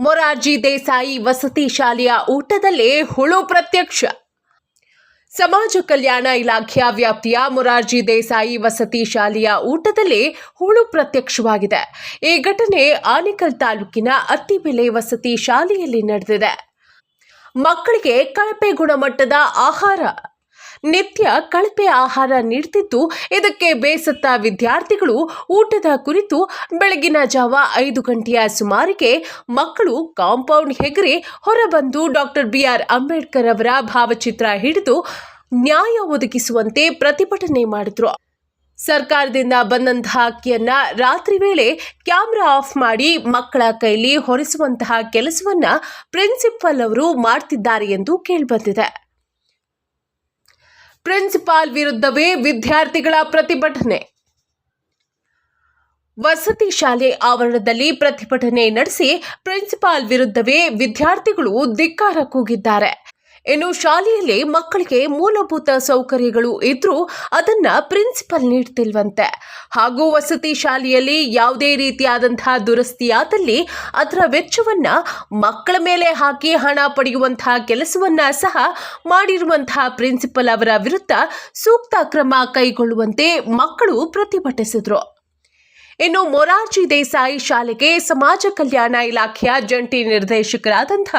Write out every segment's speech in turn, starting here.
ಮೊರಾರ್ಜಿ ದೇಸಾಯಿ ವಸತಿ ಶಾಲೆಯ ಊಟದಲ್ಲೇ ಹುಳು ಪ್ರತ್ಯಕ್ಷ. ಸಮಾಜ ಕಲ್ಯಾಣ ಇಲಾಖೆಯ ವ್ಯಾಪ್ತಿಯ ಮೊರಾರ್ಜಿ ದೇಸಾಯಿ ವಸತಿ ಶಾಲೆಯ ಊಟದಲ್ಲಿ ಹುಳು ಪ್ರತ್ಯಕ್ಷವಾಗಿದೆ. ಈ ಘಟನೆ ಆನೇಕಲ್ ತಾಲೂಕಿನ ಅತ್ತಿಬೆಲೆ ವಸತಿ ಶಾಲೆಯಲ್ಲಿ ನಡೆದಿದೆ. ಮಕ್ಕಳಿಗೆ ಕಳಪೆ ಗುಣಮಟ್ಟದ ಆಹಾರ ನಿತ್ಯ ಕಳಪೆ ಆಹಾರ ನೀಡ್ತಿದ್ದು, ಇದಕ್ಕೆ ಬೇಸತ್ತ ವಿದ್ಯಾರ್ಥಿಗಳು ಊಟದ ಕುರಿತು ಬೆಳಗಿನ ಜಾವ ಐದು ಗಂಟೆಯ ಸುಮಾರಿಗೆ ಮಕ್ಕಳು ಕಾಂಪೌಂಡ್ ಹೆಗರೆ ಹೊರಬಂದು ಡಾಕ್ಟರ್ ಬಿಆರ್ ಅಂಬೇಡ್ಕರ್ ಅವರ ಭಾವಚಿತ್ರ ಹಿಡಿದು ನ್ಯಾಯ ಒದಗಿಸುವಂತೆ ಪ್ರತಿಭಟನೆ ಮಾಡಿದ್ರು. ಸರ್ಕಾರದಿಂದ ಬಂದಂತಹ ಅಕ್ಕಿಯನ್ನು ರಾತ್ರಿ ವೇಳೆ ಕ್ಯಾಮ್ರಾ ಆಫ್ ಮಾಡಿ ಮಕ್ಕಳ ಕೈಲಿ ಹೊರಿಸುವಂತಹ ಕೆಲಸವನ್ನ ಪ್ರಿನ್ಸಿಪಲ್ ಅವರು ಮಾಡ್ತಿದ್ದಾರೆ ಎಂದು ಕೇಳಿಬಂದಿದೆ. ಪ್ರಿನ್ಸಿಪಾಲ್ ವಿರುದ್ಧವೇ ವಿದ್ಯಾರ್ಥಿಗಳ ಪ್ರತಿಭಟನೆ. ವಸತಿ ಶಾಲೆ ಆವರಣದಲ್ಲಿ ಪ್ರತಿಭಟನೆ ನಡೆಸಿ ಪ್ರಿನ್ಸಿಪಾಲ್ ವಿರುದ್ಧವೇ ವಿದ್ಯಾರ್ಥಿಗಳು ಧಿಕ್ಕಾರ ಕೂಗಿದ್ದಾರೆ. ಇನ್ನು ಶಾಲೆಯಲ್ಲಿ ಮಕ್ಕಳಿಗೆ ಮೂಲಭೂತ ಸೌಕರ್ಯಗಳು ಇದ್ರೂ ಅದನ್ನ ಪ್ರಿನ್ಸಿಪಲ್ ನೀಡ್ತಿಲ್ವಂತೆ. ಹಾಗೂ ವಸತಿ ಶಾಲೆಯಲ್ಲಿ ಯಾವುದೇ ರೀತಿಯಾದಂತಹ ದುರಸ್ತಿಯಾದಲ್ಲಿ ಅದರ ವೆಚ್ಚವನ್ನ ಮಕ್ಕಳ ಮೇಲೆ ಹಾಕಿ ಹಣ ಪಡೆಯುವಂತಹ ಕೆಲಸವನ್ನ ಸಹ ಮಾಡಿರುವಂತಹ ಪ್ರಿನ್ಸಿಪಲ್ ಅವರ ವಿರುದ್ಧ ಸೂಕ್ತ ಕ್ರಮ ಕೈಗೊಳ್ಳುವಂತೆ ಮಕ್ಕಳು ಪ್ರತಿಭಟಿಸಿದರು. ಇನ್ನು ಮೊರಾರ್ಜಿ ದೇಸಾಯಿ ಶಾಲೆಗೆ ಸಮಾಜ ಕಲ್ಯಾಣ ಇಲಾಖೆಯ ಜಂಟಿ ನಿರ್ದೇಶಕರಾದಂಥ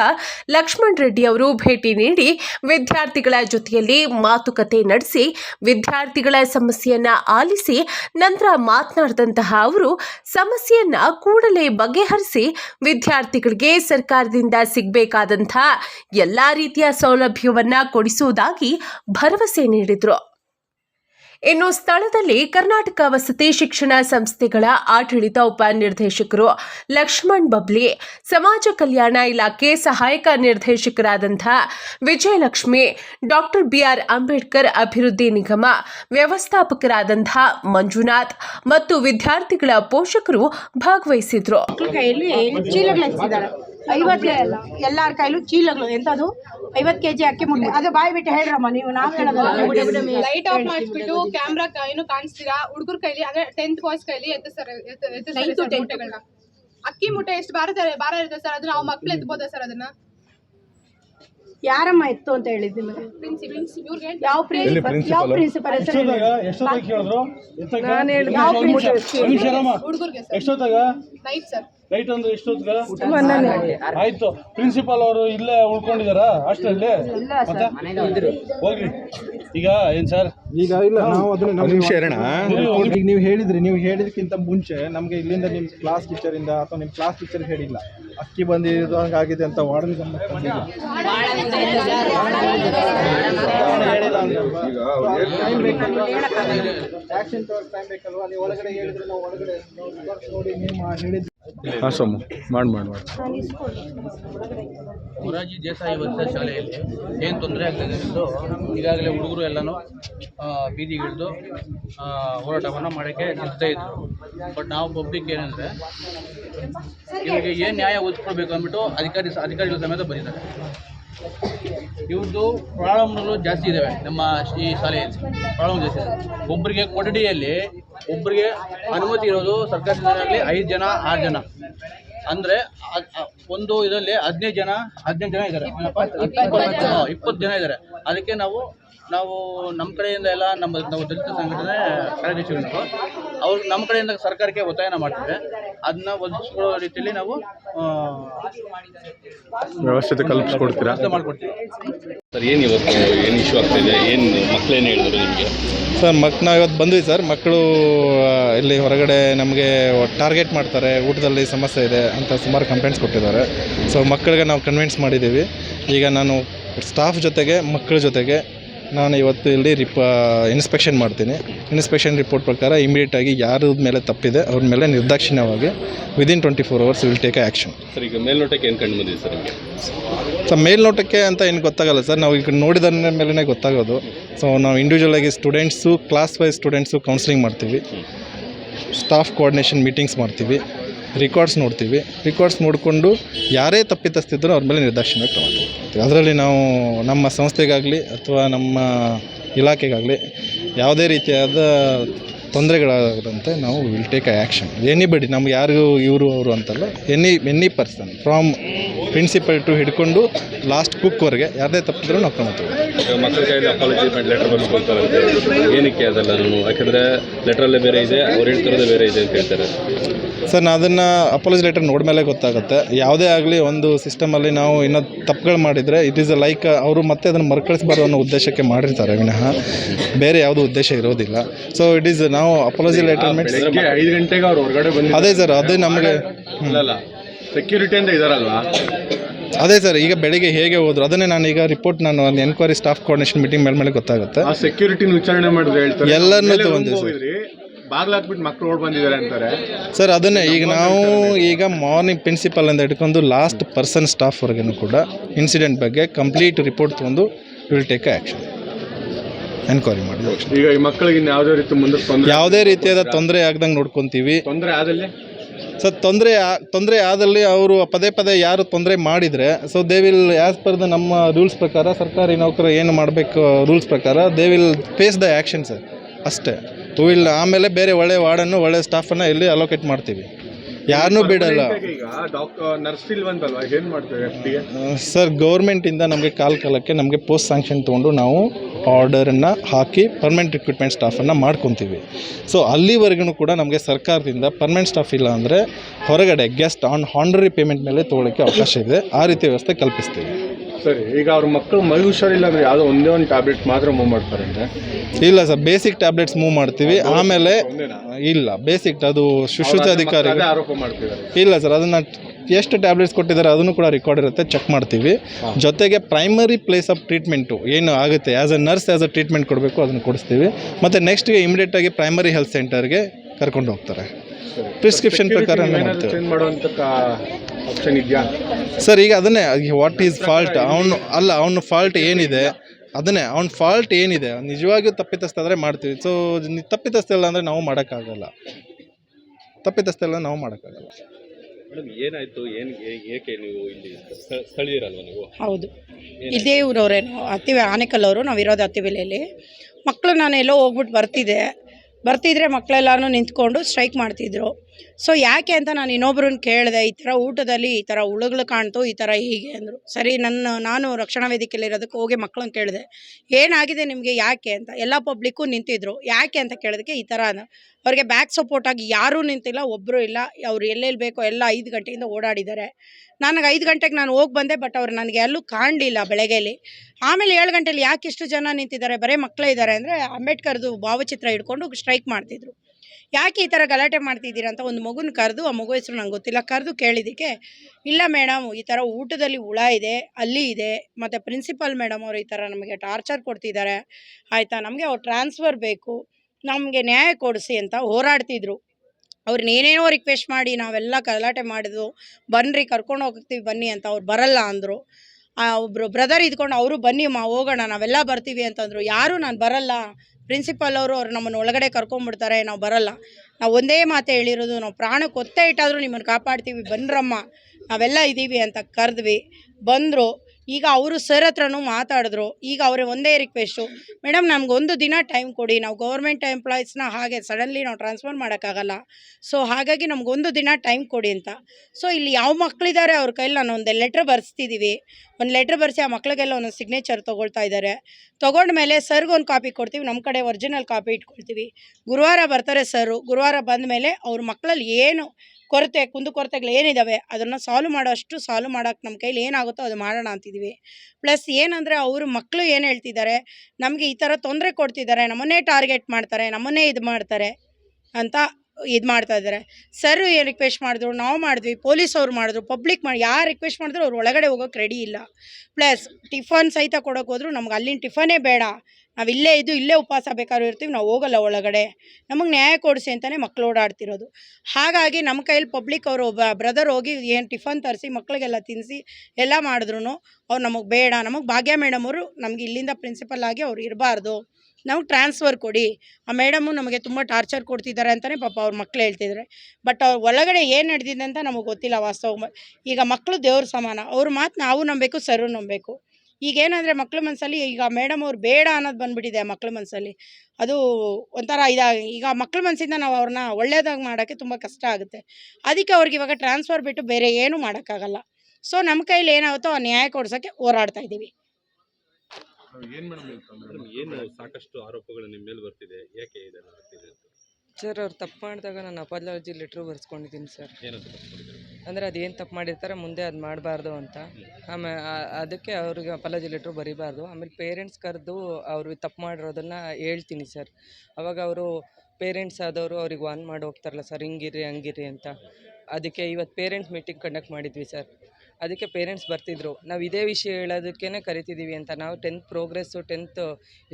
ಲಕ್ಷ್ಮಣ್ ರೆಡ್ಡಿ ಅವರು ಭೇಟಿ ನೀಡಿ ವಿದ್ಯಾರ್ಥಿಗಳ ಜೊತೆಯಲ್ಲಿ ಮಾತುಕತೆ ನಡೆಸಿ, ವಿದ್ಯಾರ್ಥಿಗಳ ಸಮಸ್ಯೆಯನ್ನ ಆಲಿಸಿ, ನಂತರ ಮಾತನಾಡಿದಂತಹ ಅವರು, ಸಮಸ್ಯೆಯನ್ನ ಕೂಡಲೇ ಬಗೆಹರಿಸಿ ವಿದ್ಯಾರ್ಥಿಗಳಿಗೆ ಸರ್ಕಾರದಿಂದ ಸಿಗಬೇಕಾದಂತಹ ಎಲ್ಲಾ ರೀತಿಯ ಸೌಲಭ್ಯವನ್ನ ಕೊಡಿಸುವುದಾಗಿ ಭರವಸೆ ನೀಡಿದರು. ಇನ್ನು ಸ್ಥಳದಲ್ಲಿ ಕರ್ನಾಟಕ ವಸತಿ ಶಿಕ್ಷಣ ಸಂಸ್ಥೆಗಳ ಆಡಳಿತ ಉಪನಿರ್ದೇಶಕರು ಲಕ್ಷ್ಮಣ್ ಬಬ್ಲಿ, ಸಮಾಜ ಕಲ್ಯಾಣ ಇಲಾಖೆ ಸಹಾಯಕ ನಿರ್ದೇಶಕರಾದಂಥ Vijayalakshmi, doctor B R Ambedkar ಅಭಿವೃದ್ಧಿ ನಿಗಮ ವ್ಯವಸ್ಥಾಪಕರಾದಂಥ ಮಂಜುನಾಥ್ ಮತ್ತು ವಿದ್ಯಾರ್ಥಿಗಳ ಪೋಷಕರು ಭಾಗವಹಿಸಿದ್ರು. ಮಕ್ಳ ಅಲ್ಲ ಐವತ್ತು ಎಲ್ಲಾರ ಕೈಲೂ ಚೀಲಗಳು ಎಂತದು? ಐವತ್ತು ಕೆಜಿ ಅಕ್ಕಿ ಮುಟ್ಟೆ. ಅದು ಬಾಯಿ ಬಿಟ್ಟು ಹೇಳ್ರಮ್ಮ ನೀವು ನಾವು ಹೇಳೋದು ಲೈಟ್ ಆಫ್ ಮಾಡಿಸ್ಬಿಟ್ಟು ಕ್ಯಾಮ್ರಾ ಏನು ಕಾಣಿಸ್ತೀರಾ? ಹುಡುಗರ ಕೈಲಿ ಅಂದ್ರೆ ಟೆಂತ್ ಬಾಯ್ಸ್ ಕೈಲಿ ಎತ್ತಿಸ್ತಾರೆ ಸರ್ ಎತ್ತಿಸ್ತಾರೆ. ಅಕ್ಕಿ ಮುಟ್ಟೆ ಎಷ್ಟು ಭಾರ ಬಾರ ಭಾರ ಇರುತ್ತೆ ಸರ್? ಅದನ್ನ ನಾವು ಮಕ್ಳು ಎತ್ಬೋದಾ ಸರ್ ಅದನ್ನ? ಯಾರಮ್ಮ ಎತ್ತು ಅಂತ ಹೇಳಿದ್ ನಿಮಗೆ? ಪ್ರಿನ್ಸಿಪಲ್ ಯಾವ ಪ್ರಿನ್ಸಿಪಲ್? ಯಾವ ಪ್ರಿನ್ಸಿಪಲ್. ಎಷ್ಟೊತ್ತಾಗ ಸರ್. ಎಷ್ಟೊತ್ತಾಗ? ನೈಟ್ ಸರ್ ಲೈಟ್ ಅಂದ್ರೆ ಎಷ್ಟೊತ್ತಿಗೆ? ಆಯ್ತು. ಪ್ರಿನ್ಸಿಪಾಲ್ ಅವರು ಇಲ್ಲೇ ಉಳ್ಕೊಂಡಿದಾರ ಹಾಸ್ಟೆಲ್ ಮತ್ತೆ? ಹೋಗ್ಲಿ ಈಗ ಏನ್ ಸರ್? ಈಗ ಇಲ್ಲ ನಾವು ಅದನ್ನ ಈಗ ನೀವು ಹೇಳಿದ್ರಿ ನೀವು ಹೇಳಿದಕ್ಕಿಂತ ಮುಂಚೆ ನಮಗೆ ಇಲ್ಲಿಂದ ನಿಮ್ಮ ಕ್ಲಾಸ್ ಟೀಚರ್ ಇಂದ ಅಥವಾ ನಿಮ್ಮ ಕ್ಲಾಸ್ ಟೀಚರ್ ಹೇಳಿಲ್ಲ. ಅಕ್ಕಿ ಬಂದಿದ್ದು ಹಂಗಾಗಿದೆ ಅಂತ ವಾರ್ಡನ್ ಅಂದ್ರಲ್ವಾ? Time ಬೇಕಲ್ವಾ? ನೀವು ಒಳಗಡೆ ಹೇಳಿದ್ರೆ ನಾವು ಒಳಗಡೆ ನೋಡಿ- ನೀವು ಹಾಂ ಮಾಡಿ ಮಾಡಿ ಮಾಡಿ. ಮೊರಾರ್ಜಿ ದೇಸಾಯಿ ವಸತಿ ಶಾಲೆಯಲ್ಲಿ ಏನು ತೊಂದರೆ ಆಗ್ತದೆ ಎಂದು ಈಗಾಗಲೇ ಹುಡುಗರು ಎಲ್ಲನೂ ಬೀದಿಗಿಳಿದು ಹೋರಾಟವನ್ನು ಮಾಡೋಕ್ಕೆ ನಿಲ್ತಾ ಇದ್ರು. ಬಟ್ ನಾವು ಪಬ್ಲಿಕ್ ಏನಂದರೆ, ಇವ್ರಿಗೆ ಏನು ನ್ಯಾಯ ಒದಗಿಸ್ಕೊಡ್ಬೇಕು ಅಂದ್ಬಿಟ್ಟು ಅಧಿಕಾರಿ ಅಧಿಕಾರಿಗಳ ಸಮೇತ ಬಂದಿದ್ದಾರೆ. ಇವ್ರದ್ದು ಪ್ರಾಬ್ಲಮ್ಗಳು ಜಾಸ್ತಿ ಇದ್ದಾವೆ ನಮ್ಮ ಈ ಶಾಲೆಯಲ್ಲಿ. ಪ್ರಾಬ್ಲಮ್ ಜಾಸ್ತಿ ಇದೆ ಒಬ್ಬರಿಗೆ ಕೊಠಡಿಯಲ್ಲಿ ಒಬ್ಬರಿಗೆ ಅನುಮತಿ ಇರೋದು ಸರ್ಕಾರದಿಂದಾಗಲಿ ಐದು ಜನ, ಆರು ಜನ. ಅಂದರೆ ಒಂದು ಇದರಲ್ಲಿ ಹದಿನೈದು ಜನ ಹದಿನೈದು ಜನ ಇದ್ದಾರೆ. ಇಪ್ಪತ್ತು ಜನ ಇದ್ದಾರೆ. ಅದಕ್ಕೆ ನಾವು ನಾವು ನಮ್ಮ ಕಡೆಯಿಂದ ಎಲ್ಲ ನಮ್ಮ ನಾವು ದಲಿತ ಸಂಘಟನೆ ಕಾರ್ಯದರ್ಶಿಗಳು ನಾವು. ಅವ್ರು ನಮ್ಮ ಕಡೆಯಿಂದ ಸರ್ಕಾರಕ್ಕೆ ಒತ್ತಾಯನ ಮಾಡ್ತೇವೆ ಅದನ್ನ ಒದಗಿಸ್ಕೊಳ್ಳೋ ರೀತಿಯಲ್ಲಿ ನಾವು ವ್ಯವಸ್ಥೆ ಕಲ್ಪಿಸ್ಕೊಡ್ತೀರಾ? ಮಾಡಿಕೊಡ್ತೀವಿ. ಸರ್ ಏನು ಇವತ್ತು ಏನು ಇಶ್ಯೂ ಆಗ್ತಿದೆ ಏನು ಮಕ್ಕಳೇನು ಹೇಳಿದ್ರು ನಿಮಗೆ? ಸರ್ ಮಕ್ ನಾವು ಇವತ್ತು ಬಂದ್ವಿ ಸರ್. ಮಕ್ಕಳು ಇಲ್ಲಿ ಹೊರಗಡೆ ನಮಗೆ ಟಾರ್ಗೆಟ್ ಮಾಡ್ತಾರೆ. ಊಟದಲ್ಲಿ ಸಮಸ್ಯೆ ಇದೆ ಅಂತ ಸುಮಾರು ಕಂಪ್ಲೇಂಟ್ಸ್ ಕೊಟ್ಟಿದ್ದಾರೆ. ಸೊ ಮಕ್ಕಳಿಗೆ ನಾವು ಕನ್ವಿನ್ಸ್ ಮಾಡಿದ್ದೀವಿ. ಈಗ ನಾನು ಸ್ಟಾಫ್ ಜೊತೆಗೆ ಮಕ್ಕಳ ಜೊತೆಗೆ ನಾನು ಇವತ್ತು ಇಲ್ಲಿ ರಿಪ ಇನ್ಸ್ಪೆಕ್ಷನ್ ಮಾಡ್ತೀನಿ. ಇನ್ಸ್ಪೆಕ್ಷನ್ ರಿಪೋರ್ಟ್ ಪ್ರಕಾರ ಇಮಿಡಿಯೇಟಾಗಿ ಯಾರ ಮೇಲೆ ತಪ್ಪಿದೆ ಅವ್ರ ಮೇಲೆ ನಿರ್ದಾಕ್ಷಿಣ್ಯವಾಗಿ within twenty four hours will take action sir ಈಗ ಮೇಲ್ನೋಟಕ್ಕೆ ಏನು ಕಂಡು ಬಂದಿದೆ ಸರ್ ಸರ್ ಸೊ ಮೇಲ್ನೋಟಕ್ಕೆ ಅಂತ ಏನು ಗೊತ್ತಾಗಲ್ಲ ಸರ್. ನಾವು ಈಗ ನೋಡಿದ ಮೇಲೇ ಗೊತ್ತಾಗೋದು. ಸೊ ನಾವು ಇಂಡಿವಿಜುವಲ್ ಆಗಿ students class wise students counselling ಮಾಡ್ತೀವಿ. ಸ್ಟಾಫ್ ಕೋಆರ್ಡಿನೇಷನ್ ಮೀಟಿಂಗ್ಸ್ ಮಾಡ್ತೀವಿ. ರೆಕಾರ್ಡ್ಸ್ ನೋಡ್ತೀವಿ. ರಿಕಾರ್ಡ್ಸ್ ನೋಡಿಕೊಂಡು ಯಾರೇ ತಪ್ಪಿತಸ್ತಿದ್ರು ಅವ್ರ ಮೇಲೆ ನಿರ್ದಾಕ್ಷಿಣ್ಯ ಕ್ರಮ ತಗೊಳ್ತೀವಿ ಅದರಲ್ಲಿ ನಾವು ನಮ್ಮ ಸಂಸ್ಥೆಗಾಗಲಿ ಅಥವಾ ನಮ್ಮ ಇಲಾಖೆಗಾಗಲಿ ಯಾವುದೇ ರೀತಿಯಾದ ತೊಂದರೆಗಳಾಗದಂತೆ ನಾವು will take a action anybody ನಮ್ಗೆ ಯಾರಿಗೂ ಇವರು ಅವರು ಅಂತಲ್ಲ any any person from principal to ಹಿಡ್ಕೊಂಡು ಲಾಸ್ಟ್ ಕುಕ್ವರೆಗೆ ಯಾರದೇ ತಪ್ಪಿದ್ರು ನಾವು ಕ್ರಮ ತಗೊಳ್ತೀವಿ ಏನಕ್ಕೆ ಅದೆಲ್ಲ ನಾನು? ಯಾಕಂದರೆ ಲೆಟ್ರಲ್ಲೇ ಬೇರೆ ಇದೆ, ಅವ್ರು ಹೇಳ್ತಿರೋದೇ ಬೇರೆ ಇದೆ ಅಂತ ಹೇಳ್ತಾರೆ. ಸರ್ ನಾನು ಅದನ್ನು ಅಪಾಲಜಿ ಲೆಟರ್ ನೋಡಿದ್ಮೇಲೆ ಗೊತ್ತಾಗುತ್ತೆ. ಯಾವುದೇ ಆಗಲಿ ಒಂದು ಸಿಸ್ಟಮಲ್ಲಿ ನಾವು ಇನ್ನೂ ತಪ್ಪುಗಳು ಮಾಡಿದರೆ ಇಟ್ ಈಸ್ ಅ ಲೈಕ್ ಅವರು ಮತ್ತೆ ಅದನ್ನು ಮರುಕಳಿಸಬಾರ್ದು ಅನ್ನೋ ಉದ್ದೇಶಕ್ಕೆ ಮಾಡಿರ್ತಾರೆ ವಿನಃ. ಬೇರೆ ಯಾವುದೂ ಉದ್ದೇಶ ಇರೋದಿಲ್ಲ. ಸೊ ಇಟ್ ಈಸ್ ನಾವು ಅಪಾಲಜಿ ಲೆಟರ್ ಮೀನ್ಸ್ ಬೆಳಗ್ಗೆ ಐದು ಗಂಟೆಗೆ ಅವ್ರು ಹೊರಗಡೆ ಬಂದು ಅದೇ ಸರ್ ಅದೇ ನಮಗೆ ಅಲ್ಲ ಸೆಕ್ಯೂರಿಟಿ ಅಂತ ಇದಾರಲ್ವಾ? ಅದೇ ಸರ್ ಈಗ ಬೆಳಿಗ್ಗೆ ಹೇಗೆ ಹೋದ್ರು? ಅದನ್ನೇ ನಾನು ಈಗ ರಿಪೋರ್ಟ್ ನಾನು ಒಂದು ಎನ್ಕ್ವೈರಿ ಸ್ಟಾಫ್ ಕೋಆರ್ಡಿನೇಷನ್ ಮೀಟಿಂಗ್ ಮೇಲೆ ಮೇಲೆ ಗೊತ್ತಾಗುತ್ತೆ. ಆ ಸೆಕ್ಯೂರಿಟಿನ ವಿಚಾರಣೆ ಮಾಡಿದ್ರೆ ಎಲ್ಲರನ್ನೂ ಮೇಲೆ ತಗೊಂಡಿದೆ ಸರ್. ಹೋಗಿದ್ರಿ ಮಕ್ಕಳು ಓಡ್ ಬಂದಿದ್ದಾರೆ ಅಂತಾರೆ. ಸರ್ ಅದನ್ನೇ ಈಗ ನಾವು ಈಗ ಮಾರ್ನಿಂಗ್ ಪ್ರಿನ್ಸಿಪಲ್ ಅಂತ ಹಿಡ್ಕೊಂಡು ಲಾಸ್ಟ್ ಪರ್ಸನ್ ಸ್ಟಾಫ್ ಸ್ಟಾಫ್ವರೆಗೂ ಕೂಡ ಇನ್ಸಿಡೆಂಟ್ ಬಗ್ಗೆ ಕಂಪ್ಲೀಟ್ ರಿಪೋರ್ಟ್ ತಗೊಂಡು ವಿಲ್ ಟೇಕ್ ಆ್ಯಕ್ಷನ್ ಎನ್ಕ್ವೈರಿ ಮಾಡಿ. ಈಗ ಈ ಮಕ್ಕಳಿಗೆ ಇನ್ನು ಯಾವುದೇ ರೀತಿ ಮುಂದೆ ತೊಂದರೆ ಯಾವುದೇ ರೀತಿಯಾದ ತೊಂದರೆ ಆಗ್ದಂಗೆ ನೋಡ್ಕೊತೀವಿ. ತೊಂದರೆ ಆದಲ್ಲಿ? ಸರ್ ತೊಂದರೆ ತೊಂದರೆ ಆದಲ್ಲಿ ಅವರು ಪದೇ ಪದೇ ಯಾರು ತೊಂದರೆ ಮಾಡಿದರೆ so they will as per the ನಮ್ಮ ರೂಲ್ಸ್ ಪ್ರಕಾರ ಸರ್ಕಾರಿ ನೌಕರ ಏನು ಮಾಡಬೇಕು ರೂಲ್ಸ್ ಪ್ರಕಾರ they will face the action sir ಅಷ್ಟೇ. ವಿಲ್ ಆಮೇಲೆ ಬೇರೆ ಒಳ್ಳೆ ವಾರ್ಡನ್ನು ಒಳ್ಳೆ ಸ್ಟಾಫನ್ನು ಇಲ್ಲಿ ಅಲೋಕೇಟ್ ಮಾಡ್ತೀವಿ. ಯಾರನ್ನೂ ಬಿಡಲ್ಲ. ಈಗ ಡಾಕ್ಟರ್ ನರ್ಸ್ ಇಲ್ವಂತಲ್ವಾ ಏನ್ ಮಾಡ್ತೇವೆ ಎಫ್ ಡಿಗೆ ಸರ್ ಗೌರ್ಮೆಂಟಿಂದ ನಮಗೆ ಕಾಲ ಕಾಲಕ್ಕೆ ನಮಗೆ ಪೋಸ್ಟ್ ಸ್ಯಾಂಕ್ಷನ್ ತೊಗೊಂಡು ನಾವು ಆರ್ಡರನ್ನು ಹಾಕಿ ಪರ್ಮನೆಂಟ್ ರಿಕ್ರೂಟ್ಮೆಂಟ್ ಸ್ಟಾಫನ್ನು ಮಾಡ್ಕೊತೀವಿ. ಸೊ ಅಲ್ಲಿವರೆಗೂ ಕೂಡ ನಮಗೆ ಸರ್ಕಾರದಿಂದ ಪರ್ಮನೆಂಟ್ ಸ್ಟಾಫ್ ಇಲ್ಲ ಅಂದರೆ ಹೊರಗಡೆ ಗೆಸ್ಟ್ ಆನ್ ಹಾಂಡ್ರಿ ಪೇಮೆಂಟ್ ಮೇಲೆ ತೊಗೊಳಕ್ಕೆ ಅವಕಾಶ ಇದೆ. ಆ ರೀತಿ ವ್ಯವಸ್ಥೆ ಕಲ್ಪಿಸ್ತೀವಿ. ಸರಿ ಈಗ ಅವ್ರ ಮಕ್ಕಳು ಮೈ ಹುಷಾರಿಲ್ಲ ಅಂದ್ರೆ ಯಾವುದೋ ಒಂದೇ ಒಂದು ಟ್ಯಾಬ್ಲೆಟ್ ಮಾತ್ರ ಮೂವ್ ಮಾಡ್ತಾರೆ ಅಂದ್ರೆ? ಇಲ್ಲ ಸರ್ ಬೇಸಿಕ್ ಟ್ಯಾಬ್ಲೆಟ್ಸ್ ಮೂವ್ ಮಾಡ್ತೀವಿ. ಆಮೇಲೆ ಇಲ್ಲ ಬೇಸಿಕ್ ಅದು ಶುಶ್ರೂಷ ಅಧಿಕಾರಿ ಅದೇ ಆರೋಪ ಮಾಡ್ತಿದ್ದಾರೆ. ಇಲ್ಲ ಸರ್ ಅದನ್ನು ಎಷ್ಟು ಟ್ಯಾಬ್ಲೆಟ್ಸ್ ಕೊಟ್ಟಿದ್ದಾರೆ ಅದನ್ನು ಕೂಡ ರೆಕಾರ್ಡ್ ಇರುತ್ತೆ ಚೆಕ್ ಮಾಡ್ತೀವಿ. ಜೊತೆಗೆ ಪ್ರೈಮರಿ ಪ್ಲೇಸ್ ಆಫ್ ಟ್ರೀಟ್ಮೆಂಟು ಏನು ಆಗುತ್ತೆ? As a nurse as a treatment ಕೊಡಬೇಕು ಅದನ್ನು ಕೊಡಿಸ್ತೀವಿ. ಮತ್ತು ನೆಕ್ಸ್ಟ್ಗೆ ಇಮಿಡಿಯೇಟಾಗಿ ಪ್ರೈಮರಿ ಹೆಲ್ತ್ ಸೆಂಟರ್ಗೆ ಕರ್ಕೊಂಡು ಹೋಗ್ತಾರೆ. ಪ್ರಿಸ್ಕ್ರಿಪ್ಷನ್ ಪ್ರಕಾರ ಮಾಡ್ತೀವಿ. ಆಪ್ಷನ್ ಇದೆಯಾ? ಸರ್ ಈಗ ಅದನ್ನೇ ವಾಟ್ ಈಸ್ ಫಾಲ್ಟ್ ಅವನು ಅಲ್ಲ ಅವನ ಫಾಲ್ಟ್ ಏನಿದೆ ಅದನ್ನೇ ಅವ್ನ ಫಾಲ್ಟ್ ಏನಿದೆ ನಿಜವಾಗಿಯೂ ತಪ್ಪಿತಸ್ಥ ಆದರೆ ಮಾಡ್ತೀವಿ. ಸೊ ತಪ್ಪಿತಸ್ಥ ಇಲ್ಲ ಅಂದರೆ ನಾವು ಮಾಡೋಕ್ಕಾಗಲ್ಲ. ತಪ್ಪಿತಸ್ಥ ಇಲ್ಲ ನಾವು ಮಾಡೋಕ್ಕಾಗಲ್ಲ. ಮೇಡಮ್ ಏನಾಯ್ತು? ಏನು ಏಕೆ ನೀವು ಇಲ್ಲಿ ನೀವು? ಹೌದು. ಇದೇ ಊರವರೇನು ಹತ್ತಿವೆ ಹತ್ತಿ ಆನೆಕಲ್ ಅವರು ನಾವು ಇರೋದು ಹತ್ತಿಬೆಲೆಯಲ್ಲಿ ಮಕ್ಕಳು ನಾನು ಎಲ್ಲೋ ಹೋಗ್ಬಿಟ್ಟು ಬರ್ತಿದ್ದೆ. ಬರ್ತಿದ್ರೆ ಮಕ್ಕಳೆಲ್ಲಾನು ನಿಂತ್ಕೊಂಡು ಸ್ಟ್ರೈಕ್ ಮಾಡ್ತಿದ್ರು. ಸೊ ಯಾಕೆ ಅಂತ ನಾನು ಇನ್ನೊಬ್ರನ್ನ ಕೇಳಿದೆ, ಈ ಥರ ಊಟದಲ್ಲಿ ಈ ಥರ ಹುಳುಗಳು ಕಾಣ್ತು, ಈ ಥರ ಹೀಗೆ ಅಂದರು. ಸರಿ, ನನ್ನ, ನಾನು ರಕ್ಷಣಾ ವೇದಿಕೆಯಲ್ಲಿ ಇರೋದಕ್ಕೆ ಹೋಗಿ ಮಕ್ಕಳನ್ನ ಕೇಳಿದೆ, ಏನಾಗಿದೆ ನಿಮಗೆ, ಯಾಕೆ ಅಂತ. ಎಲ್ಲ ಪಬ್ಲಿಕ್ಕು ನಿಂತಿದ್ರು, ಯಾಕೆ ಅಂತ ಕೇಳೋದಕ್ಕೆ ಈ ಥರ. ಅವ್ರಿಗೆ ಬ್ಯಾಕ್ ಸಪೋರ್ಟ್ ಆಗಿ ಯಾರೂ ನಿಂತಿಲ್ಲ ಒಬ್ಬರು ಇಲ್ಲ, ಅವ್ರು ಎಲ್ಲೆಲ್ಲಿ ಬೇಕೋ ಎಲ್ಲ ಐದು ಗಂಟೆಯಿಂದ ಓಡಾಡಿದ್ದಾರೆ. ನನಗೆ ಐದು ಗಂಟೆಗೆ ನಾನು ಹೋಗಿ ಬಂದೆ ಬಟ್ ಅವ್ರು ನನಗೆ ಎಲ್ಲೂ ಕಾಣಲಿಲ್ಲ ಬೆಳಗ್ಗೆಯಲ್ಲಿ ಆಮೇಲೆ ಏಳು ಗಂಟೆಯಲ್ಲಿ ಯಾಕೆ ಇಷ್ಟು ಜನ ನಿಂತಿದ್ದಾರೆ, ಬರೀ ಮಕ್ಕಳೇ ಇದ್ದಾರೆ ಅಂದರೆ ಅಂಬೇಡ್ಕರ್ದು ಭಾವಚಿತ್ರ ಹಿಡ್ಕೊಂಡು ಸ್ಟ್ರೈಕ್ ಮಾಡ್ತಿದ್ರು. ಯಾಕೆ ಈ ಥರ ಗಲಾಟೆ ಮಾಡ್ತಿದ್ದೀರ ಅಂತ ಒಂದು ಮಗುನ ಕರೆದು, ಆ ಮಗು ಹೆಸರು ನಂಗೆ ಗೊತ್ತಿಲ್ಲ, ಕರೆದು ಕೇಳಿದ್ದಕ್ಕೆ, ಇಲ್ಲ ಮೇಡಮ್, ಈ ಥರ ಊಟದಲ್ಲಿ ಹುಳ ಇದೆ, ಅಲ್ಲಿ ಇದೆ, ಮತ್ತು ಪ್ರಿನ್ಸಿಪಲ್ ಮೇಡಮ್ ಅವರು ಈ ಥರ ನಮಗೆ ಟಾರ್ಚರ್ ಕೊಡ್ತಿದ್ದಾರೆ, ಆಯಿತಾ? ನಮಗೆ ಅವ್ರು ಟ್ರಾನ್ಸ್ಫರ್ ಬೇಕು, ನಮಗೆ ನ್ಯಾಯ ಕೊಡಿಸಿ ಅಂತ ಹೋರಾಡ್ತಿದ್ರು. ಅವ್ರನ್ನ ಏನೇನೋ ರಿಕ್ವೆಸ್ಟ್ ಮಾಡಿ ನಾವೆಲ್ಲ ಗಲಾಟೆ ಮಾಡಿದ್ವು ಬನ್ನಿರಿ ಕರ್ಕೊಂಡು ಹೋಗ್ತೀವಿ, ಬನ್ನಿ ಅಂತ ಅವ್ರು ಬರಲ್ಲ ಅಂದರು. ಒಬ್ಬರು ಬ್ರದರ್ ಇದ್ಕೊಂಡು, ಅವರು ಬನ್ನಿ, ಮಾ, ಹೋಗೋಣ, ನಾವೆಲ್ಲ ಬರ್ತೀವಿ ಅಂತಂದರು. ಯಾರು ನಾನು ಬರಲ್ಲ ಪ್ರಿನ್ಸಿಪಲ್ ಅವರು ಅವ್ರು ನಮ್ಮನ್ನು ಒಳಗಡೆ ಕರ್ಕೊಂಡ್ಬಿಡ್ತಾರೆ ನಾವು ಬರಲ್ಲ. ನಾವು ಒಂದೇ ಮಾತೆ ಹೇಳಿರೋದು, ನಾವು ಪ್ರಾಣಕ್ಕೆ ಒತ್ತೆ ಇಟ್ಟಾದರೂ ನಿಮ್ಮನ್ನು ಕಾಪಾಡ್ತೀವಿ, ಬನ್ರಮ್ಮ. ನಾವೆಲ್ಲ ಇದ್ದೀವಿ ಅಂತ ಕರೆದ್ವಿ. ಬಂದರು. ಈಗ ಅವರು ಸರ್ ಹತ್ರನೂ ಮಾತಾಡಿದ್ರು. ಈಗ ಅವ್ರಿಗೆ ಒಂದೇ ರಿಕ್ವೆಸ್ಟು ಮೇಡಮ್ ನಮಗೊಂದು ದಿನ ಟೈಮ್ ಕೊಡಿ. ನಾವು ಗೌರ್ಮೆಂಟ್ ಎಂಪ್ಲಾಯೀಸ್ನ ಹಾಗೆ ಸಡನ್ಲಿ ನಾವು ಟ್ರಾನ್ಸ್ಫರ್ ಮಾಡೋಕ್ಕಾಗಲ್ಲ. ಸೊ ಹಾಗಾಗಿ ನಮಗೊಂದು ದಿನ ಟೈಮ್ ಕೊಡಿ ಅಂತ. ಸೊ ಇಲ್ಲಿ ಯಾವ ಮಕ್ಕಳಿದ್ದಾರೆ ಅವ್ರ ಕೈಲಿ ನಾನು ಒಂದು ಲೆಟ್ರ್ ಬರೆಸ್ತಿದ್ದೀವಿ ಒಂದು ಲೆಟ್ರ್ ಬರೆಸಿ ಆ ಮಕ್ಕಳಿಗೆಲ್ಲ ಒಂದೊಂದು ಸಿಗ್ನೇಚರ್ ತೊಗೊಳ್ತಾ ಇದ್ದಾರೆ. ತೊಗೊಂಡ್ಮೇಲೆ ಒಂದು ಕಾಪಿ ಕೊಡ್ತೀವಿ ನಮ್ಮ ಕಡೆ ಒರಿಜಿನಲ್ ಕಾಪಿ ಇಟ್ಕೊಳ್ತೀವಿ. ಗುರುವಾರ ಬರ್ತಾರೆ ಸರು ಗುರುವಾರ ಬಂದ ಮೇಲೆ ಅವ್ರ ಮಕ್ಕಳಲ್ಲಿ ಏನು ಕೊರತೆ ಕುಂದುಕೊರತೆಗಳು ಏನಿದ್ದಾವೆ ಅದನ್ನು ಸಾಲ್ವ್ ಮಾಡೋಷ್ಟು ಸಾಲ್ವ್ ಮಾಡೋಕ್ಕೆ ನಮ್ಮ ಕೈಲಿ ಏನಾಗುತ್ತೋ ಅದು ಮಾಡೋಣ ಅಂತಿದ್ದೀವಿ ಪ್ಲಸ್ ಏನಂದರೆ ಅವರು ಮಕ್ಕಳು ಏನು ಹೇಳ್ತಿದ್ದಾರೆ, ನಮಗೆ ಈ ಥರ ತೊಂದರೆ ಕೊಡ್ತಿದ್ದಾರೆ, ನಮ್ಮನ್ನೇ ಟಾರ್ಗೆಟ್ ಮಾಡ್ತಾರೆ, ನಮ್ಮನ್ನೇ ಇದು ಮಾಡ್ತಾರೆ ಅಂತ ಇದು ಮಾಡ್ತಾ ಇದ್ದಾರೆ ಸರ್ ಏನು ರಿಕ್ವೆಸ್ಟ್ ಮಾಡಿದ್ರು? ನಾವು ಮಾಡಿದ್ವಿ. ಪೊಲೀಸ್ ಅವ್ರು ಮಾಡಿದ್ರು. ಪಬ್ಲಿಕ್ ಮಾಡಿ ಯಾರು ರಿಕ್ವೆಸ್ಟ್ ಮಾಡಿದ್ರು ಅವ್ರು ಒಳಗಡೆ ಹೋಗೋಕೆ ರೆಡಿ ಇಲ್ಲ. ಪ್ಲಸ್ ಟಿಫನ್ ಸಹಿತ ಕೊಡೋಕೆ ಹೋದ್ರು. ನಮ್ಗೆ ಅಲ್ಲಿನ ಟಿಫನೇ ಬೇಡ. ನಾವು ಇಲ್ಲೇ ಇದ್ದು ಇಲ್ಲೇ ಉಪವಾಸ ಬೇಕಾದ್ರೂ ಇರ್ತೀವಿ, ನಾವು ಹೋಗಲ್ಲ ಒಳಗಡೆ. ನಮಗೆ ನ್ಯಾಯ ಕೊಡಿಸಿ ಅಂತಲೇ ಮಕ್ಳು ಓಡಾಡ್ತಿರೋದು. ಹಾಗಾಗಿ ನಮ್ಮ ಕೈಯಲ್ಲಿ ಪಬ್ಲಿಕ್ ಅವರು ಬ್ರದರ್ ಹೋಗಿ ಏನು ಟಿಫನ್ ತರಿಸಿ ಮಕ್ಕಳಿಗೆಲ್ಲ ತಿನ್ನಿಸಿ ಎಲ್ಲ ಮಾಡಿದ್ರು ಅವ್ರು ನಮಗೆ ಬೇಡ, ನಮಗೆ ಭಾಗ್ಯ ಮೇಡಮ್ ಅವರು ನಮಗೆ ಇಲ್ಲಿಂದ ಪ್ರಿನ್ಸಿಪಲ್ ಆಗಿ ಅವ್ರು ಇರಬಾರ್ದು. ನಮಗೆ ಟ್ರಾನ್ಸ್ಫರ್ ಕೊಡಿ. ಆ ಮೇಡಮು ನಮಗೆ ತುಂಬ ಟಾರ್ಚರ್ ಕೊಡ್ತಿದ್ದಾರೆ ಅಂತಲೇ ಪಾಪ ಅವ್ರ ಮಕ್ಳು ಹೇಳ್ತಿದ್ದಾರೆ ಬಟ್ ಅವ್ರ ಒಳಗಡೆ ಏನು ನಡೆದಿದೆ ಅಂತ ನಮಗೆ ಗೊತ್ತಿಲ್ಲ ವಾಸ್ತವ. ಈಗ ಮಕ್ಕಳು ದೇವ್ರ ಸಮಾನ. ಅವ್ರ ಮಾತು ನಾವು ನಂಬಬೇಕು ಸರ್ವ್ ನಂಬಬೇಕು. ಈಗ ಏನಂದರೆ ಮಕ್ಳ ಮನಸ್ಸಲ್ಲಿ ಈಗ ಮೇಡಮ್ ಅವ್ರು ಬೇಡ ಅನ್ನೋದು ಬಂದುಬಿಟ್ಟಿದೆ ಮಕ್ಳ ಮನಸ್ಸಲ್ಲಿ ಅದು ಒಂಥರ ಇದಾಗಿ ಈಗ ಮಕ್ಳ ಮನಸ್ಸಿಂದ ನಾವು ಅವ್ರನ್ನ ಒಳ್ಳೇದಾಗಿ ಮಾಡೋಕ್ಕೆ ತುಂಬ ಕಷ್ಟ ಆಗುತ್ತೆ. ಅದಕ್ಕೆ ಅವ್ರಿಗೆ ಇವಾಗ ಟ್ರಾನ್ಸ್ಫರ್ ಬಿಟ್ಟು ಬೇರೆ ಏನೂ ಮಾಡೋಕ್ಕಾಗಲ್ಲ. ಸೊ ನಮ್ಮ ಕೈಲಿ ಏನಾಗುತ್ತೋ ಆ ನ್ಯಾಯ ಕೊಡ್ಸೋಕ್ಕೆ ಹೋರಾಡ್ತಾ ಇದ್ದೀವಿ. ಸಾಕಷ್ಟು ಆರೋಪಗಳು ನಿಮ್ಮ ಮೇಲೆ ಬರ್ತಿದೆ? ಯಾಕೆ ಸರ್ ಅವ್ರು ತಪ್ಪು ಮಾಡಿದಾಗ ನಾನು ಅಪಾಲಜಿ ಲೆಟ್ರ್ ಬರ್ಸ್ಕೊಂಡಿದ್ದೀನಿ ಸರ್? ಅಂದರೆ ಅದೇನು ತಪ್ಪು ಮಾಡಿರ್ತಾರೆ, ಮುಂದೆ ಅದು ಮಾಡಬಾರ್ದು ಅಂತ. ಆಮೇಲೆ ಅದಕ್ಕೆ ಅವ್ರಿಗೆ ಅಪಾಲಜಿ ಲೆಟ್ರು ಬರಿಬಾರ್ದು. ಆಮೇಲೆ ಪೇರೆಂಟ್ಸ್ ಕರೆದು ಅವರು ತಪ್ಪು ಮಾಡಿರೋದನ್ನು ಹೇಳ್ತೀನಿ ಸರ್. ಅವಾಗ ಅವರು ಪೇರೆಂಟ್ಸ್ ಆದವರು ಅವ್ರಿಗೆ ವಾನ್ ಮಾಡಿ ಹೋಗ್ತಾರಲ್ಲ ಸರ್ ಹಿಂಗಿರಿ ಹಂಗಿರಿ ಅಂತ. ಅದಕ್ಕೆ ಇವತ್ತು ಪೇರೆಂಟ್ಸ್ ಮೀಟಿಂಗ್ ಕಂಡಕ್ಟ್ ಮಾಡಿದ್ವಿ ಸರ್. ಅದಕ್ಕೆ ಪೇರೆಂಟ್ಸ್ ಬರ್ತಿದ್ರು. ನಾವು ಇದೇ ವಿಷಯ ಹೇಳೋದಕ್ಕೇ ಕರಿತಿದ್ದೀವಿ ಅಂತ. ನಾವು tenth progress tenth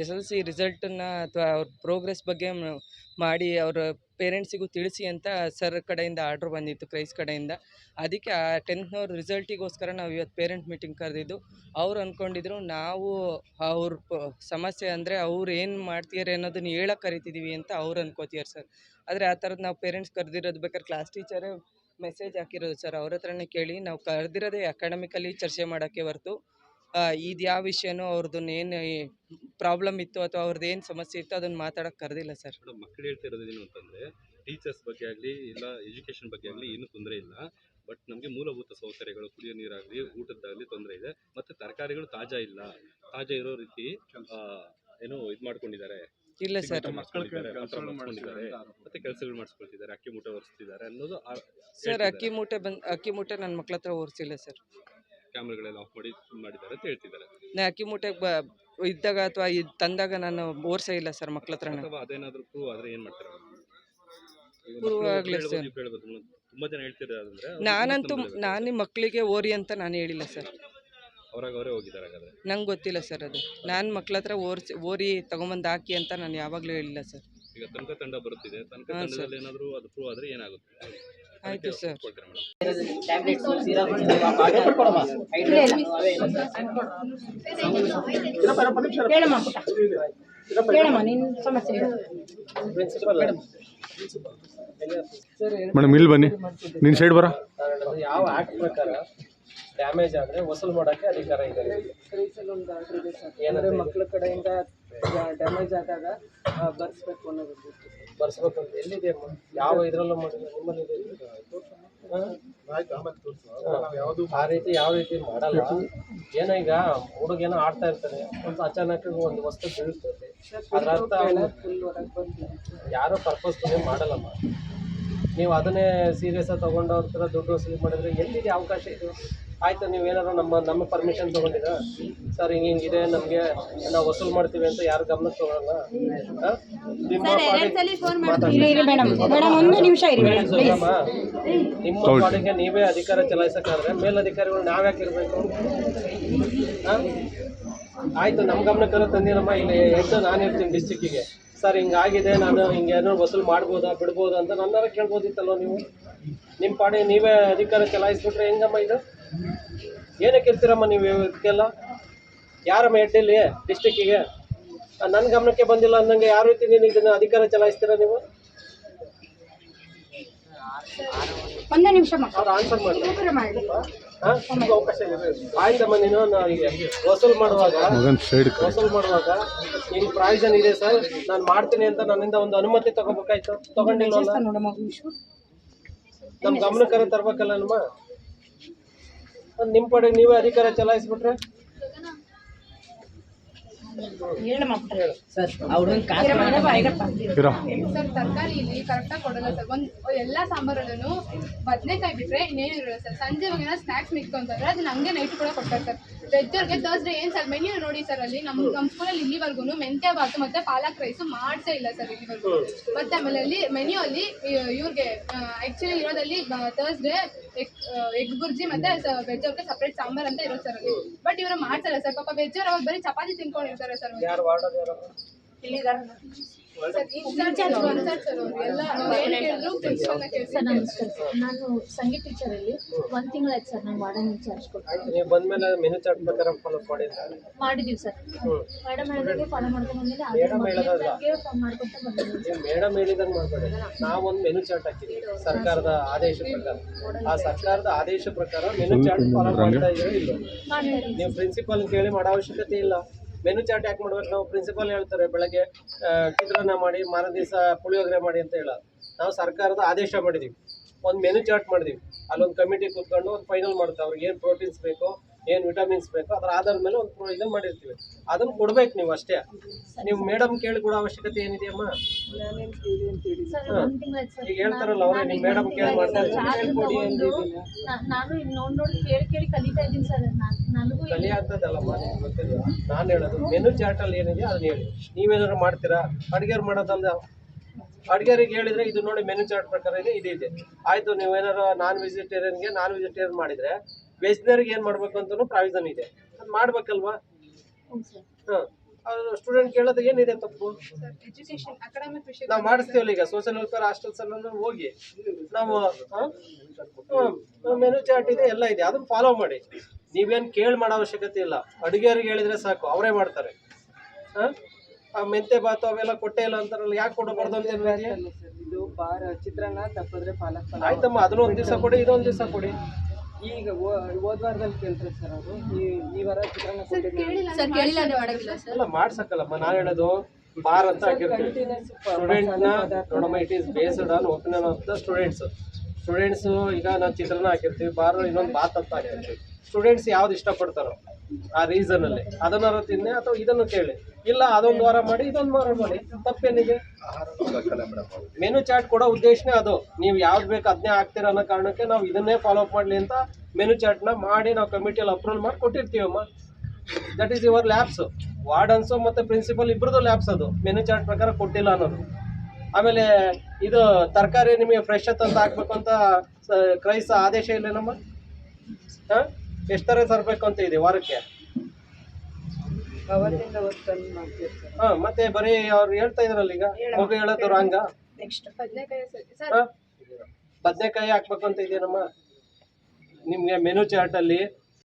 S L C ರಿಸಲ್ಟನ್ನು ಅಥವಾ ಅವ್ರ ಪ್ರೋಗ್ರೆಸ್ ಬಗ್ಗೆ ಮಾಡಿ ಅವರ ಪೇರೆಂಟ್ಸಿಗೂ ತಿಳಿಸಿ ಅಂತ ಸರ್ ಕಡೆಯಿಂದ ಆರ್ಡ್ರ್ ಬಂದಿತ್ತು, ಕ್ರೈಸ್ ಕಡೆಯಿಂದ. ಅದಕ್ಕೆ ಆ ಟೆಂತ್ನವ್ರ ರಿಸಲ್ಟಿಗೋಸ್ಕರ ನಾವು ಇವತ್ತು ಪೇರೆಂಟ್ ಮೀಟಿಂಗ್ ಕರೆದಿದ್ದು. ಅವ್ರು ಅಂದ್ಕೊಂಡಿದ್ರು, ನಾವು ಅವ್ರ ಸಮಸ್ಯೆ ಅಂದರೆ ಅವ್ರು ಏನು ಮಾಡ್ತಿದ್ದಾರೆ ಅನ್ನೋದನ್ನ ಹೇಳಕ್ಕೆ ಕರಿತಿದ್ದೀವಿ ಅಂತ ಅವ್ರು ಅನ್ಕೋತಿದ್ದಾರೆ ಸರ್. ಆದರೆ ಆ ಥರದ್ದು ನಾವು ಪೇರೆಂಟ್ಸ್ ಕರೆದಿರೋದು ಬೇಕಾದ್ರೆ ಕ್ಲಾಸ್ ಟೀಚರೇ ಮೆಸೇಜ್ ಹಾಕಿರೋದು ಸರ್. ಅವ್ರ ಹತ್ರನೇ ಕೇಳಿ ನಾವು ಕರೆದಿರೋದೇ ಅಕಾಡೆಮಿಕಲಿ ಚರ್ಚೆ ಮಾಡೋಕ್ಕೆ ಹೊರ್ತು. ಇದು ಯಾವ ವಿಷಯನೂ ಅವ್ರದ್ದನ್ನ ಏನು ಪ್ರಾಬ್ಲಮ್ ಇತ್ತು ಅಥವಾ ಅವ್ರದ್ದು ಏನು ಸಮಸ್ಯೆ ಇತ್ತು ಅದನ್ನು ಮಾತಾಡಕ್ಕೆ ಕರೆದಿಲ್ಲ ಸರ್. ಮಕ್ಳು ಮಕ್ಕಳು ಹೇಳ್ತಿರೋದು ಏನು ಅಂತಂದ್ರೆ ಟೀಚರ್ಸ್ ಬಗ್ಗೆ ಆಗಲಿ ಇಲ್ಲ ಎಜುಕೇಷನ್ ಬಗ್ಗೆ ಆಗಲಿ ಏನೂ ತೊಂದರೆ ಇಲ್ಲ. ಬಟ್ ನಮಗೆ ಮೂಲಭೂತ ಸೌಕರ್ಯಗಳು ಕುಡಿಯೋ ನೀರಾಗಲಿ ಊಟದ್ದಾಗಲಿ ತೊಂದರೆ ಇದೆ. ಮತ್ತು ತರಕಾರಿಗಳು ತಾಜಾ ಇಲ್ಲ. ತಾಜಾ ಇರೋ ರೀತಿ ಆ, ಏನೋ ಇದು ಮಾಡ್ಕೊಂಡಿದ್ದಾರೆ. ಇಲ್ಲ ಸರ್. ಪತ್ರ ಮತ್ತೆ ಕೆಲಸಗಳು ಮಾಡಿಸ್ಕೊಳ್ತಿದ್ದಾರೆ ಅಕ್ಕಿ ಮೂಟೆ ಒರೆಸ್ತಿದ್ದಾರೆ ಅನ್ನೋದು ಸರ್ ಅಕ್ಕಿ ಮೂಟೆ ಬಂದು ಅಕ್ಕಿ ಮೂಟೆ ನನ್ನ ಮಕ್ಳ ಹತ್ರ ಓರಿಸಿಲ್ಲ ಸರ್. ಕ್ಯಾಮ್ರಾಗಳೆಲ್ಲ ಆಫ್ ಮಾಡಿ ಇದ್ ಮಾಡಿದ್ದಾರೆ ಅಂತ ಹೇಳ್ತಿದ್ದಾರೆ. ನಾ ಅಕ್ಕಿ ಮೂಟೆಗೆ ಬ ಇದ್ದಾಗ ಅಥವಾ ಇದು ತಂದಾಗ ನಾನು ಓರ್ಸೇ ಇಲ್ಲ ಸರ್ ಮಕ್ಳ ಹತ್ರ ಅಥವಾ ಅದೇನಾದ್ರೂ ಪ್ರೂವ್ ಆದ್ರೆ ಏನ್ ಮಾಡ್ತಾರೆ ಈಗ ಆಗ್ಲಿ ಹೇಳ್ಬೋದು, ನೀವು ಹೇಳ್ಬೋದು. ತುಂಬಾ ಜನ ಹೇಳ್ತಿರೋದಂದ್ರೆ ನಾನಂತೂ ನಾನು ನಿಮ್ಮ ಮಕ್ಕಳಿಗೆ ಓರಿ ಅಂತ ನಾನು ಹೇಳಿಲ್ಲ ಸರ್. ಅವ್ರಾಗ ಅವರೇ ಹೋಗಿದ್ದಾರೆ ಹಾಗಾದ್ರೆ. ನಂಗೆ ಗೊತ್ತಿಲ್ಲ ಸರ್ ಅದು. ನಾನು ಮಕ್ಳ ಹತ್ರ ಓರ್ಸಿ ಓರಿ ತಗೊಂಬಂದು ಹಾಕಿ ಅಂತ ನಾನು ಯಾವಾಗಲೂ ಹೇಳಿಲ್ಲ ಸರ್. ಈಗ ತನಕ ತಂಡ ಬರುತ್ತಿದೆ. ತನಕ. ತಂಡದಲ್ಲಿ ಏನಾದ್ರು ಅದು ಪ್ರೂವ್ ಆದ್ರೆ ಏನಾಗುತ್ತೆ? ಆಯ್ತು ಸರ್. ಮೇಡಮ್. ಇಲ್ಲಿ. ಬನ್ನಿ. ನಿನ್ನ ಸೈಡ್ ಬರ. ಯಾವ ಆಕ್ಟ್ ಪ್ರಕಾರ ಡ್ಯಾಮೇಜ್ ಆದ್ರೆ ವಸೂಲ್ ಮಾಡಕ್ಕೆ ಅಧಿಕಾರ ಇದೆ ಏನಂದ್ರೆ ಮಕ್ಳ ಕಡೆಯಿಂದ ಡ್ಯಾಮೇಜ್ ಆದಾಗ ಬರ್ಸ್ಬೇಕು ಅನ್ನೋದು ಬರ್ಸ್ಬೇಕು ಅಂತ ಎಲ್ಲಿದೆ? ಯಾವ ಇದ್ರಲ್ಲೂ ಮಾಡಿಲ್ಲ ನಿಮ್ಮಲ್ಲಿ ನಾವು ಹಾ? ಆ ರೀತಿ ಯಾವ ರೀತಿ ಮಾಡಲ್ಲ. ಏನೋ ಈಗ ಹುಡುಗೇನೋ ಆಡ್ತಾ ಇರ್ತಾರೆ ಒಂದು ಅಚಾನಕ್ ಒಂದು ವಸ್ತು ಬೀಳ್ತದೆ. ಅದರ ಅರ್ಥ ಅವ್ನು ಯಾರೋ ಪರ್ಪಸ್ ಮಾಡಲ್ಲಮ್ಮ. ನೀವು ಅದನ್ನೇ ಸೀರಿಯಸ್ ಆಗಿ ತಗೊಂಡು ಅವ್ರ ಹತ್ರ ದುಡ್ಡು ವಸೂಲಿ ಮಾಡಿದ್ರೆ ಎಲ್ಲಿದೆ ಅವಕಾಶ ಇದು? ಆಯಿತು ನೀವೇನಾದ್ರು ನಮ್ಮ ನಮ್ಮ ಪರ್ಮಿಷನ್ ತೊಗೊಂಡಿರಾ? ಸರ್ ಹಿಂಗೆ ಹಿಂಗಿದೆ ನಮಗೆ ನಾವು ವಸೂಲು ಮಾಡ್ತೀವಿ ಅಂತ ಯಾರು ಗಮನಕ್ಕೆ ತೊಗೊಳಲ್ಲ? ನಿಮ್ಮ ಪಾಡಿಗೆ- ನೀವೇ ಅಧಿಕಾರ ಚಲಾಯಿಸಕ್ಕಾದ್ರೆ ಮೇಲಧಿಕಾರಿಗಳು ನಾವ್ಯಾಕೆ ಇರಬೇಕು? ಆಯಿತು ನಮ್ಮ ಗಮನಕ್ಕೆಲ್ಲ ತಂದಿರಮ್ಮ. ಇಲ್ಲಿ ಎದ್ದು ನಾನು ಇರ್ತೀನಿ ಡಿಸ್ಟಿಕ್ಕಿಗೆ ಸರ್ ಹಿಂಗಾಗಿದೆ ನಾನು ಹಿಂಗೆ ಏನೋ ವಸೂಲು ಮಾಡ್ಬೋದಾ ಬಿಡ್ಬೋದಾ ಅಂತ ನನ್ನಾರ ಕೇಳ್ಬೋದಿತ್ತಲ್ವ ನೀವು? ನಿಮ್ಮ ಪಾಡಿ ನೀವೇ ಅಧಿಕಾರ ಚಲಾಯಿಸ್ಬಿಟ್ರೆ ಹೆಂಗಮ್ಮ ಇದು? ಏನಕ್ಕೆ ಇರ್ತೀರಮ್ಮ ನೀವು ಇದಕ್ಕೆಲ್ಲ ಯಾರಮ್ಮ ಹೆಡ್ಡಿಲ್ಲಿ ಡಿಸ್ಟಿಕ್ಕಿಗೆ ನನ್ನ ಗಮನಕ್ಕೆ ಬಂದಿಲ್ಲ ಅನ್ನಂಗೆ ಯಾವ ರೀತಿ ನೀನು ಇದನ್ನು ಅಧಿಕಾರ ಚಲಾಯಿಸ್ತೀರಾ ನೀವು? ಒಂದು ನಿಮಿಷ ಆನ್ಸರ್ ಮಾಡಿ. ಮಾಡಿ ಹಾ? ಆಯ್ತಮ್ಮ ನೀನು ವಸೂಲ್ ಮಾಡುವಾಗ? ವಸೂಲ್ ಮಾಡುವಾಗ ನಿನ್ ಪ್ರಾವಿಷನ್ ಇದೆ ಸರ್ ನಾನು ಮಾಡ್ತೀನಿ ಅಂತ ನನ್ನಿಂದ ಒಂದು ಅನುಮತಿ ತಗೋಬೇಕಾಯ್ತು. ನಿಮಿಷ. ನಮ್ ಗಮನಕ್ಕರ ತರ್ಬೇಕಲ್ಲ ನಮ್ಮ ನಿಮ್ ಪಡೆಗೆ ನೀವೇ ಅಧಿಕಾರ ಚಲಾಯಿಸ್ಬಿಟ್ರೆ? ಸರ್ ತರಕಾರಿ ಇಲ್ಲಿ ಕರೆಕ್ಟಾಗಿ ಕೊಡಲ್ಲ ಸರ್. ಒಂದು ಎಲ್ಲ ಸಾಂಬಾರಲ್ಲೂ ಬದನೆಕಾಯಿ ಬಿಟ್ರೆ ಇನ್ನೇನು ಇರಲ್ಲ ಸರ್. ಸಂಜೆ ಸ್ನಾಕ್ಸ್ ಏನಾದ್ರು ಸ್ನ್ಯಾಕ್ಸ್ ಮಿಕ್ಕೊಂತಂದ್ರೆ ಅದನ್ನ ಹಂಗೆ ನೈಟ್ ಕೂಡ ಕೊಡ್ತಾರೆ ಸರ್. ವೆಜ್ಜರ್ಗೆ ತರ್ಸ್ಡೇ ಏನು ಸರ್ ಮೆನ್ಯೂ ನೋಡಿ ಸರ್ ಅಲ್ಲಿ. ನಮ್ಮ ನಮ್ಮ ಸ್ಕೂಲಲ್ಲಿ ಇಲ್ಲಿವರೆಗೂ ಮೆಂತ್ಯ ಬಾತು ಮತ್ತೆ ಪಾಲಕ್ ರೈಸು ಮಾಡಿಸೇ ಇಲ್ಲ ಸರ್ ಇಲ್ಲಿವರೆಗೂ ಮತ್ತೆ ಆಮೇಲೆ ಅಲ್ಲಿ ಮೆನ್ಯೂ ಅಲ್ಲಿ ಇವ್ರಿಗೆ ಆ್ಯಕ್ಚುಲಿ ಇರೋದಲ್ಲಿ ತರ್ಸ್ಡೇ ಎಗ್ ಬುರ್ಜಿ ಮತ್ತೆ ವೆಜ್ ಅವ್ರಿಗೆ ಸಪ್ರೇಟ್ ಸಾಂಬಾರ್ ಅಂತ ಇರೋದು ಸರ್ ಅಲ್ಲಿ. ಬಟ್ ಇವರು ಮಾಡ್ತಾರೆ ಸರ್ ಪಾಪ ವೆಜ್ ಅವ್ರು ಬರೀ ಚಪಾತಿ ತಿನ್ಕೊಂಡಿರ್ತಾರೆ ಸರ್ ಸರ್ ನಮಸ್ಕಾರ ಸರ್ ನಾನು ಸಂಗೀತ ಟೀಚರಲ್ಲಿ ಒಂದು ತಿಂಗಳಾಯ್ತು ಸರ್ ನಾನು ವಾರ್ಡನ್ ಇನ್ಚಾರ್ಜ್ ಸರ್. ಮೇಡಮ್ ಹೇಳಿದಾಗೆ ಫಾಲೋ ಮಾಡ್ಕೊಂಡು ಬಂದಿಲ್ಲ ಮೇಡಮ್ ಹೇಳೋದಲ್ಲ. ಫೋನ್ ಮಾಡ್ಕೊತ ಬಂದಿದ್ದೀವಿ ನೀವು ಮೇಡಮ್ ಹೇಳಿದಂಗೆ ಮಾಡಬೇಡಿ. ನಾವೊಂದು ಮೆನು ಚಾರ್ಟ್ ಹಾಕಿದ್ದೀವಿ ಸರ್ಕಾರದ ಆದೇಶ ಪ್ರಕಾರ. ಆ ಸರ್ಕಾರದ ಆದೇಶ ಪ್ರಕಾರ ಮೆನು ಚಾರ್ಟ್ ಫಾಲೋ ಮಾಡ್ತಾ ಇದೀರೋ ಇಲ್ಲ ನೀವು ಪ್ರಿನ್ಸಿಪಾಲ್ ಕೇಳಿ ಮಾಡೋ ಅವಶ್ಯಕತೆ ಇಲ್ಲ. ಮೆನು ಚಾರ್ಟ್ ಯಾಕೆ ಮಾಡ್ಬೇಕು? ನಾವು ಪ್ರಿನ್ಸಿಪಾಲ್ ಹೇಳ್ತಾರೆ, ಬೆಳಗ್ಗೆ ಚಿತ್ರಾನ್ನ ಮಾಡಿ, ಮಾರನೇ ದಿವಸ ಪುಳಿಯೋಗರೆ ಮಾಡಿ ಅಂತ ಹೇಳೋದು ನಾವು ಸರ್ಕಾರದ ಆದೇಶ ಮಾಡಿದ್ದೀವಿ ಒಂದು ಮೆನು ಚಾರ್ಟ್ ಮಾಡಿದೀವಿ. ಅಲ್ಲೊಂದು ಕಮಿಟಿ ಕೂತ್ಕೊಂಡು, ಒಂದು ಫೈನಲ್ ಮಾಡ್ತಾರೆ ಅವ್ರಿಗೆ ಏನು ಪ್ರೋಟೀನ್ಸ್ ಬೇಕೋ? ಏನು ವಿಟಮಿನ್ಸ್ ಬೇಕೋ ಅದ್ರ ಆಧಾರದ ಮೇಲೆ ಒಂದು ಇದನ್ನು ಮಾಡಿರ್ತೀವಿ. ಅದನ್ನು ಕೊಡ್ಬೇಕು ನೀವು ಅಷ್ಟೇ. ನೀವು ಮೇಡಮ್ ಕೇಳಿ ಕೂಡ ಅವಶ್ಯಕತೆ ಏನಿದೆಯಮ್ಮ ಈಗ ಹೇಳ್ತಾರಲ್ಲ ಅವರೇ ನಿಮ್ಮ ಮೇಡಮ್ ಕೇಳಿ ಮಾಡ್ತಾರೆ ನಾನು ನೋಡಿ ನೋಡಿ ಕೇಳಿ ಕೇಳಿ ಕಲಿತಾ ಇದ್ದೀನಿ ಸರ್. ನಾನ್- ನನಗೂ ಇಲ್ಲಿ- ಕಲಿಯಾಗ್ತದಲ್ಲಮ್ಮ ನಿಮ್ಗೆ ಗೊತ್ತಿಲ್ಲ ನಾನು ಹೇಳೋದು ಮೆನು ಚಾರ್ಟಲ್ಲಿ ಏನಿದೆ ಅದನ್ನ ಹೇಳಿ. ನೀವೇನಾದ್ರು ಮಾಡ್ತೀರಾ? ಅಡುಗೆರು ಮಾಡೋದಲ್ಲ ಅಡುಗೆರಿಗೆ ಹೇಳಿದ್ರೆ ಇದು ನೋಡಿ ಮೆನು ಚಾರ್ಟ್ ಪ್ರಕಾರ ಇದೆ ಇದು ಇದೆ ಆಯಿತು ನೀವೇನಾರು ನಾನ್ ವೆಜಿಟೇರಿಯನ್ಗೆ ನಾನ್ ವೆಜಿಟೇರಿಯನ್ ಮಾಡಿದರೆ ವೆಜ್ನರಿಗೆ ಏನು ಮಾಡಬೇಕು ಅಂತಲೂ ಪ್ರಾವಿಷನ್ ಇದೆ. ಅದು ಮಾಡ್ಬೇಕಲ್ವಾ? ಹಾಂ. ಸ್ಟೂಡೆಂಟ್ ಕೇಳೋದು ಏನಿದೆ ತಪ್ಪು? ಸರ್ ಎಜುಕೇಶನ್ ಅಕಾಡೆಮಿಕ್ ವಿಷಯ ನಾವು ಮಾಡಿಸ್ತೀವಲ್ಲ ಈಗ ಸೋಷಿಯಲ್ ವೆಲ್ಫೇರ್ ಹಾಸ್ಟೆಲ್ಸ್ ಎಲ್ಲ ಹೋಗಿ ನಾವು ಮೆನು ಚಾರ್ಟ್ ಇದೆ ಎಲ್ಲ ಇದೆ. ಅದನ್ನ ಫಾಲೋ ಮಾಡಿ. ನೀವೇನು ಕೇಳಿ ಮಾಡೋ ಅವಶ್ಯಕತೆ ಇಲ್ಲ. ಅಡುಗೆಯವ್ರಿಗೆ ಹೇಳಿದ್ರೆ ಸಾಕು ಅವರೇ ಮಾಡ್ತಾರೆ. ಹಾಂ? ಆ ಮೆಂತೆ ಬಾತು ಅವೆಲ್ಲ ಕೊಟ್ಟೆ ಇಲ್ಲ ಅಂತಾರಲ್ಲ ಯಾಕೆ ಕೊಡಬಾರ್ದು ಅಂತ? ಇದು ಬಾರ್ ಚಿತ್ರಾನ್ನ ತಪ್ಪಿದ್ರೆ ಪಾಲಕ್ ಆಯ್ತಮ್ಮ ಅದನ್ನ ಒಂದು ದಿವಸ ಕೊಡಿ ಇದೊಂದು ದಿವಸ ಕೊಡಿ. ಈಗ ಹೋದ ವಾರದಲ್ಲಿ ಕೇಳ್ತಾರೆ ಸರ್ ಅವರು. ಈ ವಾರ ಚಿತ್ರಾನ್ನ ಕೊಟ್ಟಿದ್ದೀನಿ ಸರ್ ಕೇಳಿಲ್ಲ ಅಂದ್ರೆ ಸರ್. ಎಲ್ಲ ಮಾಡ್ಸಕ್ಕಲ್ಲಮ್ಮ ನಾನು ಹೇಳೋದು ಬಾರ್ ಅಂತ ಹಾಕಿರ್ತೀವಿ. ಸ್ಟೂಡೆಂಟ್ನ ನೋಡಮ್ಮ it is based on opinion of the students students ಈಗ ನಾವು ಚಿತ್ರಾನ್ನ ಹಾಕಿರ್ತೀವಿ ಬಾರ್ ಇನ್ನೊಂದು ಬಾತ್ ಅಂತ ಹಾಕಿರ್ತೀವಿ. ಸ್ಟೂಡೆಂಟ್ಸ್ ಯಾವ್ದು ಇಷ್ಟಪಡ್ತಾರೋ ಆ ರೀಸನಲ್ಲಿ ಅದನ್ನಾರ ತಿನ್ನಿ ಅಥವಾ ಇದನ್ನು ಕೇಳಿ. ಇಲ್ಲ, ಅದೊಂದು ವಾರ ಮಾಡಿ, ಇದೊಂದು ವಾರ ಮಾಡಿ. ತಪ್ಪೇನಿದೆ? ಮೆನು ಚಾರ್ಟ್ ಕೊಡೋ ಉದ್ದೇಶನೇ ಅದು. ನೀವು ಯಾವ್ದು ಬೇಕು ಅದನ್ನೇ ಹಾಕ್ತೀರ ಅನ್ನೋ ಕಾರಣಕ್ಕೆ ನಾವು ಇದನ್ನೇ ಫಾಲೋ ಅಪ್ ಮಾಡಲಿ ಅಂತ ಮೆನು ಚಾರ್ಟ್ನ ಮಾಡಿ ನಾವು ಕಮಿಟಿಯಲ್ಲಿ ಅಪ್ರೂವಲ್ ಮಾಡಿ ಕೊಟ್ಟಿರ್ತೀವಮ್ಮ. That is your labs wardens ಮತ್ತು ಪ್ರಿನ್ಸಿಪಲ್ ಇಬ್ಬರದು ಲ್ಯಾಬ್ಸ್ ಅದು. ಮೆನು ಚಾರ್ಟ್ ಪ್ರಕಾರ ಕೊಟ್ಟಿಲ್ಲ ಅನ್ನೋದು. ಆಮೇಲೆ ಇದು ತರಕಾರಿ ನಿಮಗೆ ಫ್ರೆಶ್ ಅಂತ ಹಾಕ್ಬೇಕು ಅಂತ ಕ್ರೈಸ್ತ ಆದೇಶ ಇಲ್ಲೇನಮ್ಮ? ಹಾಂ? ಎಷ್ಟು ಥರ ತರಬೇಕು ಅಂತ ಇದೆ ವಾರಕ್ಕೆ? ಅವತ್ತಿಂದ ಹಾಂ ಮತ್ತೆ ಬರೀ ಅವ್ರು ಹೇಳ್ತಾ ಇದ್ರಲ್ಲ ಈಗ? ಮಗು ಹೇಳೋದು ರಾಂಗ ಬದನೆಕಾಯಿ ಸರ್ ಸರ್. ಹಾಂ? ಬದನೆಕಾಯಿ ಹಾಕ್ಬೇಕು ಅಂತ ಇದೆಯೇನಮ್ಮ? ನಿಮಗೆ ಮೆನು ಚಾರ್ಟಲ್ಲಿ